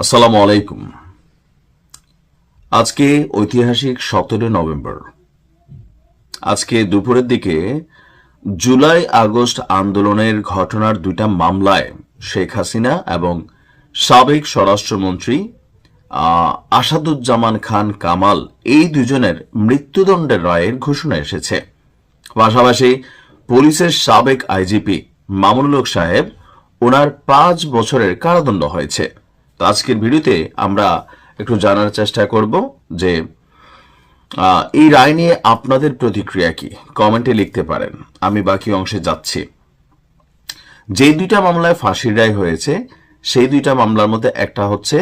আসসালামু আলাইকুম। আজকে ঐতিহাসিক সতেরো নভেম্বর। আজকে দুপুরের দিকে জুলাই আগস্ট আন্দোলনের ঘটনার দুইটা মামলায় শেখ হাসিনা এবং সাবেক স্বরাষ্ট্রমন্ত্রী আসাদুজ্জামান খান কামাল এই দুজনের মৃত্যুদণ্ডের রায়ের ঘোষণা এসেছে। পাশাপাশি পুলিশের সাবেক আইজিপি মামুনুল সাহেব, ওনার পাঁচ বছরের কারাদণ্ড হয়েছে। তো আজকের ভিডিওতে আমরা একটু জানার চেষ্টা করব যে এই রায় নিয়ে আপনাদের প্রতিক্রিয়া কি? কমেন্টে লিখতে পারেন। আমি বাকি অংশে যাচ্ছি। যে দুইটা মামলায় ফাঁসির রায় হয়েছে, সেই দুইটা মামলার মধ্যে একটা হচ্ছে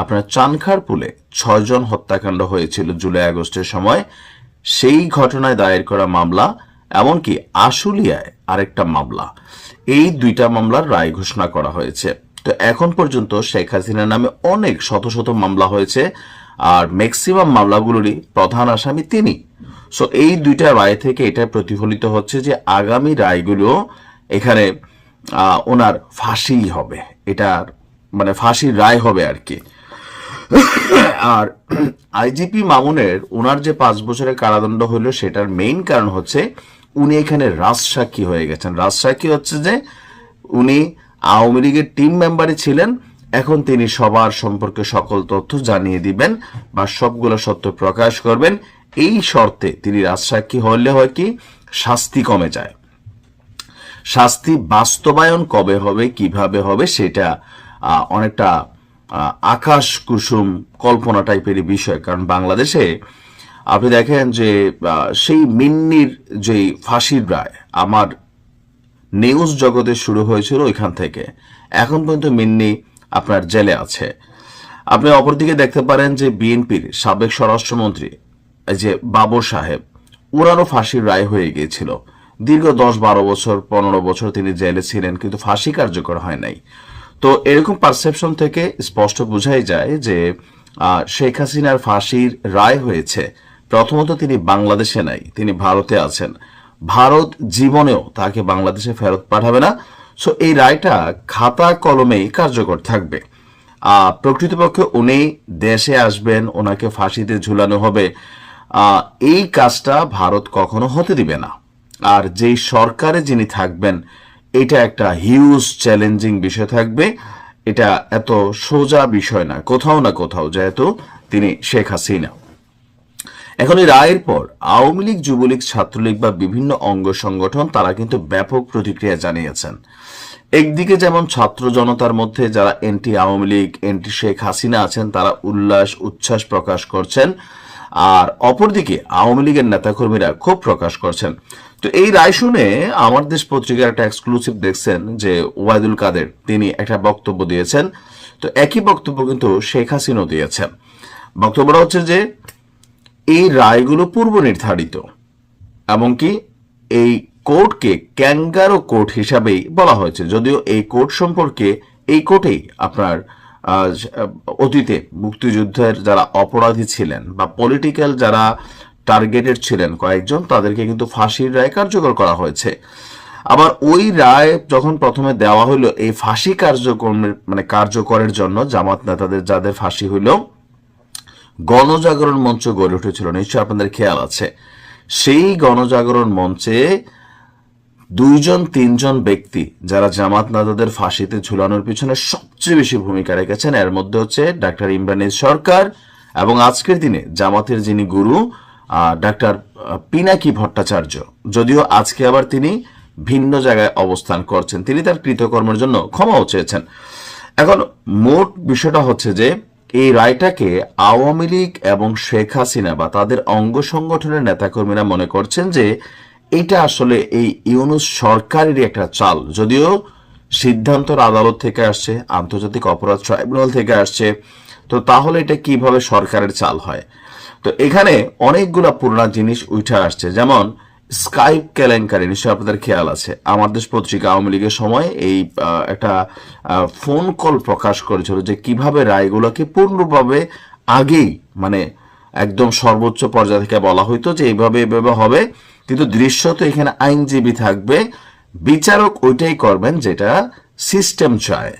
আপনার চানখার পুলে ছয়জন হত্যাকাণ্ড হয়েছিল জুলাই আগস্টের সময়। সেই ঘটনায় দায়ের করা মামলা, এমনকি আশুলিয়ায় আরেকটা মামলা। এই দুইটা মামলার রায় ঘোষণা করা হয়েছে। তো এখন পর্যন্ত শেখ হাসিনার নামে অনেক শত শত মামলা হয়েছে, আর ম্যাক্সিমাম মামলাগুলোরই প্রধান আসামি তিনি। সো এই দুইটা রায় থেকে এটা প্রতিফলিত হচ্ছে যে আগামী রায়গুলো এখানে ওনার ফাঁসি হবে। এটার মানে ফাঁসির রায় হবে আর কি। আর আইজিপি মামুনের, ওনার যে পাঁচ বছরের কারাদণ্ড হলো, সেটার মেইন কারণ হচ্ছে উনি এখানে রাজসাক্ষী হয়ে গেছেন। রাজসাক্ষী হচ্ছে যে উনি আওয়ামী লীগের টিম মেম্বারই ছিলেন। এখন তিনি সবার সম্পর্কে সকল তথ্য জানিয়ে দিবেন বা সবগুলো সত্য প্রকাশ করবেন। এই শর্তে তিনি রাজসাক্ষী হলে হয় কি? শাস্তি কমে যায়। শাস্তি বাস্তবায়ন কবে হবে, কীভাবে হবে সেটা অনেকটা আকাশ কুসুম কল্পনা টাইপের বিষয়। কারণ বাংলাদেশে আপনি দেখেন যে সেই মিন্নির যে ফাঁসির রায়, আমার নিউজ জগতে শুরু হয়েছিল ওইখান থেকে। এখন পর্যন্ত মিন্নি আপনার জেলে আছে। আপনি অপরদিকে দেখতে পারেন যে বিএনপির সাবেক স্বরাষ্ট্রমন্ত্রী যে বাবর সাহেব ওনারও ফাঁসির রায় হয়ে গিয়েছিল। দীর্ঘ দশ বারো বছর, পনেরো বছর তিনি জেলে ছিলেন, কিন্তু ফাঁসি কার্যকর হয় নাই। তো এরকম পারসেপশন থেকে স্পষ্ট বোঝাই যায় যে শেখ হাসিনার ফাঁসির রায় হয়েছে। প্রথমত তিনি বাংলাদেশে নাই, তিনি ভারতে আছেন। ভারত জীবনেও তাকে বাংলাদেশে ফেরত পাঠাবে না। সো এই রায়টা খাতা কলমেই কার্যকর থাকবে। প্রকৃতপক্ষে উনি দেশে আসবেন, ওনাকে ফাঁসিতে ঝুলানো হবে। এই কাজটা ভারত কখনো হতে দিবে না। আর যেই সরকারে যিনি থাকবেন, এটা একটা হিউজ চ্যালেঞ্জিং বিষয় থাকবে। এটা এত সোজা বিষয় না, কোথাও না কোথাও, যেহেতু তিনি শেখ হাসিনা। এখন এই রায়ের পর আওয়ামী লীগ, যুবলীগ, ছাত্রলীগ বা বিভিন্ন অঙ্গ সংগঠন তারা কিন্তু ব্যাপক প্রতিক্রিয়া জানিয়েছেন। একদিকে যেমন ছাত্র জনতার মধ্যে যারা এনটি আওয়ামী লীগ, এনটি শেখ হাসিনা আছেন, তারা উল্লাস, উচ্ছ্বাস প্রকাশ করছেন। আর অপরদিকে আওয়ামী লীগের নেতাকর্মীরা ক্ষোভ প্রকাশ করছেন। তো এই রায় শুনে আমার দেশ পত্রিকার একটা এক্সক্লুসিভ দেখছেন যে ওয়াইদুল কাদের, তিনি একটা বক্তব্য দিয়েছেন। তো একই বক্তব্য কিন্তু শেখ হাসিনাও দিয়েছেন। বক্তব্যটা হচ্ছে যে এই রায়গুলো পূর্ব নির্ধারিত এমনকি এই কোর্টকে ক্যাঙ্গারো কোর্ট হিসাবেই বলা হয়েছে। যদিও এই কোর্ট সম্পর্কে এই কোর্টেই আপনার অতীতে মুক্তিযুদ্ধের যারা অপরাধী ছিলেন বা পলিটিক্যাল যারা টার্গেটেড ছিলেন কয়েকজন, তাদেরকে কিন্তু ফাঁসির রায় কার্যকর করা হয়েছে। আবার ওই রায় যখন প্রথমে দেওয়া হলো এই ফাঁসি কার্যক্রমের মানে কার্যকরের জন্য জামাত নেতাদের যাদের ফাঁসি হইল গণজাগরণ মঞ্চ গড়ে উঠেছিল, নিশ্চয় আপনাদের খেয়াল আছে। সেই গণজাগরণ মঞ্চে দুইজন, তিনজন ব্যক্তি যারা জামাত নাদাদের ফাঁসিতে ঝুলানোর পিছনে সবচেয়ে বেশি ভূমিকা রেখেছেন, এর মধ্যে হচ্ছে ডাক্তার ইমরানের সরকার এবং আজকের দিনে জামাতের যিনি গুরু ডাক্তার পিনাকি ভট্টাচার্য। যদিও আজকে আবার তিনি ভিন্ন জায়গায় অবস্থান করছেন। তিনি তার কৃতকর্মের জন্য ক্ষমাও চেয়েছেন। এখন মোট বিষয়টা হচ্ছে যে এই রায়টাকে আওয়ামী লীগ এবং শেখ হাসিনা বা তাদের অঙ্গ সংগঠনের নেতাকর্মীরা মনে করছেন যে এটা আসলে এই ইউনুস সরকারেরই একটা চাল। যদিও সিদ্ধান্তর আদালত থেকে আসছে, আন্তর্জাতিক অপরাধ ট্রাইব্যুনাল থেকে আসছে। তো তাহলে এটা কীভাবে সরকারের চাল হয়? তো এখানে অনেকগুলা পুরোনো জিনিস উঠে আসছে। যেমন স্কাইপ কেলেঙ্কারি, নিশ্চয়ই আপনাদের খেয়াল আছে। আমার দেশ পত্রিকা আওয়ামী লীগের সময় এই একটা ফোন কল প্রকাশ করেছিল যে কীভাবে রায়গুলোকে পূর্ণভাবে আগেই মানে একদম সর্বোচ্চ পর্যায় থেকে বলা হইতো যে এইভাবে এভাবে হবে, কিন্তু দৃশ্যত এখানে আইনজীবী থাকবে। বিচারক ওইটাই করবেন যেটা সিস্টেম চায়।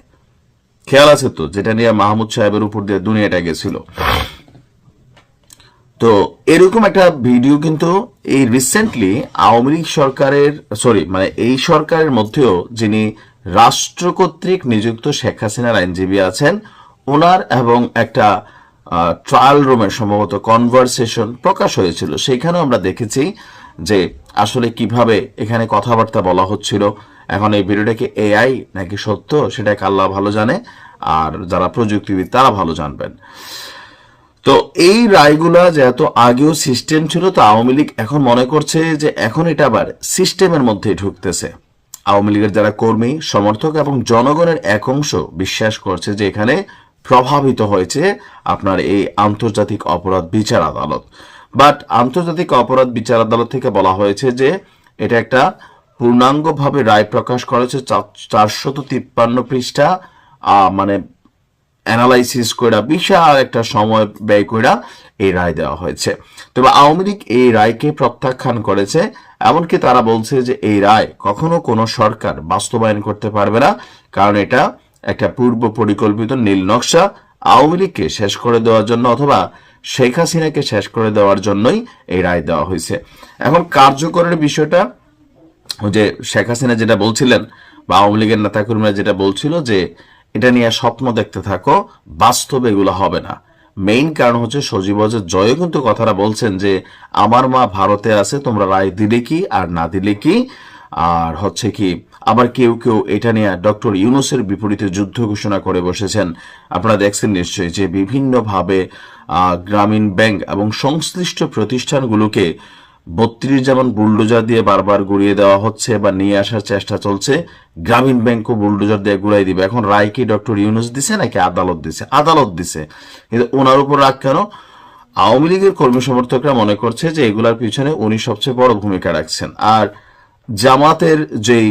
খেয়াল আছে তো? যেটা নিয়ে মাহমুদ সাহেবের উপর দিয়ে দুনিয়াটা গেছিল। তো এরকম একটা ভিডিও কিন্তু এই রিসেন্টলি আওয়ামী লীগ সরকারের সরি মানে এই সরকারের মধ্যেও যিনি রাষ্ট্র কর্তৃক নিযুক্ত শেখ হাসিনার আইনজীবী আছেন, ওনার এবং একটা ট্রায়াল রুমের সম্ভবত কনভারসেশন প্রকাশ হয়েছিল। সেখানেও আমরা দেখেছি যে আসলে কীভাবে এখানে কথাবার্তা বলা হচ্ছিল। এখন এই ভিডিওটা কি এআই নাকি সত্য? সেটা আল্লাহ ভালো জানে। আর যারা প্রযুক্তিবিদ তারা ভালো জানবেন। তো এই রায়গুলা যে এত আগেও সিস্টেম ছিল, তো আওয়ামী লীগ এখন মনে করছে যে এখন এটা আবার সিস্টেমের মধ্যে ঢুকতেছে। আওয়ামী লীগের যারা কর্মী, সমর্থক এবং জনগণের এক অংশ বিশ্বাস করছে যে এখানে প্রভাবিত হয়েছে আপনার এই আন্তর্জাতিক অপরাধ বিচার আদালত। বাট আন্তর্জাতিক অপরাধ বিচার আদালত থেকে বলা হয়েছে যে এটা একটা পূর্ণাঙ্গভাবে রায় প্রকাশ করেছে চারশত তিপ্পান্ন পৃষ্ঠা মানে অ্যানালাইসিস কইরা, বিশাল একটা সময় ব্যয় কইরা এই রায় দেওয়া হয়েছে। তবে আওয়ামী লীগ এই রায়কে প্রত্যাখ্যান করেছে, এমনকি তারা বলছে যে এই রায় কখনো কোনো সরকার বাস্তবায়ন করতে পারবে না, কারণ এটা একটা পূর্ব পরিকল্পিত নীল নকশা আওয়ামী লীগকে শেষ করে দেওয়ার জন্য অথবা শেখ হাসিনাকে শেষ করে দেওয়ার জন্যই এই রায় দেওয়া হয়েছে। এখন কার্যকরের বিষয়টা যে শেখ হাসিনা যেটা বলছিলেন বা আওয়ামী লীগের নেতাকর্মীরা যেটা বলছিল যে এটা নিয়ে স্বপ্ন দেখতে থাকো, বাস্তবে এগুলো হবে না। মেইন কারণ হচ্ছে সজীব অজয় জয় কিন্তু কথাটা বলছেন যে, আমার মা ভারতে আছে, তোমরা রায় দিলে কি আর না দিলে কি? আর হচ্ছে কি, আবার কেউ কেউ এটা নিয়ে ডক্টর ইউনুসের বিপরীতে যুদ্ধ ঘোষণা করে বসেছেন। আপনারা দেখছেন নিশ্চয়ই যে, বিভিন্নভাবে গ্রামীণ ব্যাংক এবং সংশ্লিষ্ট প্রতিষ্ঠানগুলোকে বত্রিশ যেমন বুলডোজার দিয়ে বারবার গুড়িয়ে দেওয়া হচ্ছে বা নিয়ে আসার চেষ্টা চলছে, গ্রামীণ ব্যাংকও বুলডোজার দিয়ে গুড়াই দিবে। এখন রায় কি ডক্টর ইউনুস দিছে নাকি আদালত দিছে? আদালত দিছে। কিন্তু ওনার উপর রাগ কেন? আওয়ামী লীগের কর্মী সমর্থকরা মনে করছে যে এগুলার পিছনে উনি সবচেয়ে বড় ভূমিকা রাখছেন। আর জামাতের যেই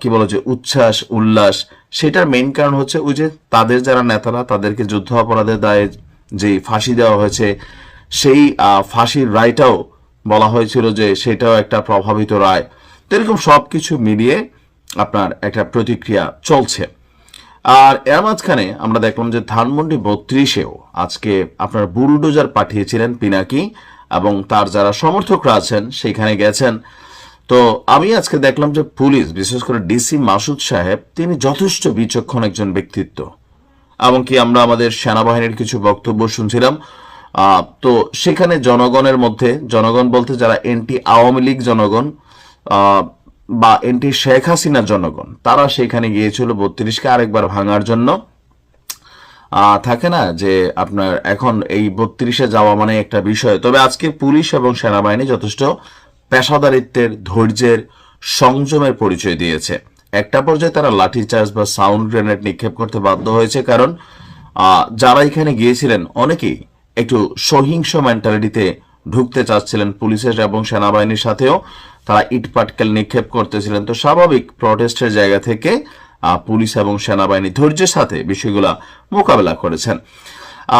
কি বলো যে উচ্ছ্বাস, উল্লাস, সেটার মেইন কারণ হচ্ছে ওই যে তাদের যারা নেতারা, তাদেরকে যুদ্ধ অপরাধের দায়ে যে ফাঁসি দেওয়া হয়েছে, সেই ফাঁসির রায়টাও বলা হয়েছিল যে সেটাও একটা প্রভাবিত রায়। এরকম সবকিছু মিলিয়ে আপনার একটা প্রতিক্রিয়া চলছে। আর এর মাঝখানে আমরা দেখলাম যে ধানমন্ডি বত্রিশেও আজকে আপনার বুলডোজার পাঠিয়েছিলেন পিনাকি এবং তার যারা সমর্থকরা আছেন সেখানে গেছেন। তো আমি আজকে দেখলাম যে পুলিশ, বিশেষ করে ডিসি মাসুদ সাহেব, তিনি যথেষ্ট বিচক্ষণ একজন ব্যক্তিত্ব। এমনকি আমরা আমাদের সেনাবাহিনীর কিছু বক্তব্য শুনছিলাম। তো সেখানে জনগণের মধ্যে, জনগণ বলতে যারা এনটি আওয়ামী লীগ জনগণ বা এনটি শেখ হাসিনা জনগণ, তারা সেখানে গিয়েছিল বত্রিশকে আরেকবার ভাঙার জন্য। থাকে না যে আপনার এখন এই বত্রিশে যাওয়া মানে একটা বিষয়। তবে আজকে পুলিশ এবং সেনাবাহিনী যথেষ্ট পেশাদারিত্বের, ধৈর্যের, সংযমের পরিচয় দিয়েছে। একটা পর্যায়ে তারা লাঠিচার্জ বা সাউন্ড গ্রেনেড নিক্ষেপ করতে বাধ্য হয়েছে কারণ যারা এখানে গিয়েছিলেন, অনেকেই একটু সহিংস মেন্টালিটিতে ঢুকতে চাচ্ছিলেন পুলিশের এবং সেনাবাহিনীর সাথেও। তারা ইটপাটকেল নিক্ষেপ করতেছিলেন। তো স্বাভাবিক প্রটেস্টের জায়গা থেকে পুলিশ এবং সেনাবাহিনী ধৈর্যের সাথে বিষয়গুলা মোকাবেলা করেছেন।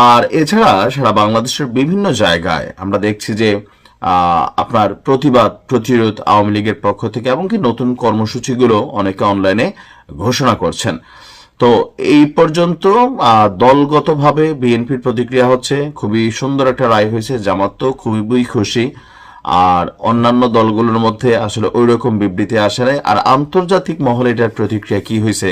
আর এছাড়া সারা বাংলাদেশের বিভিন্ন জায়গায় আমরা দেখছি যে আপনার প্রতিবাদ, প্রতিরোধ আওয়ামী লীগের পক্ষ থেকে এমনকি নতুন কর্মসূচিগুলো অনেকে অনলাইনে ঘোষণা করছেন। তো এই পর্যন্ত দলগতভাবে বিএনপির প্রতিক্রিয়া হচ্ছে, খুবই সুন্দর একটা রায় হয়েছে, জামাত তো খুবই খুশি। আর অন্যান্য দলগুলোর মধ্যে আসলে ওই রকম বিবৃতি আসে নাই। আর আন্তর্জাতিক মহলে এটার প্রতিক্রিয়া কি হয়েছে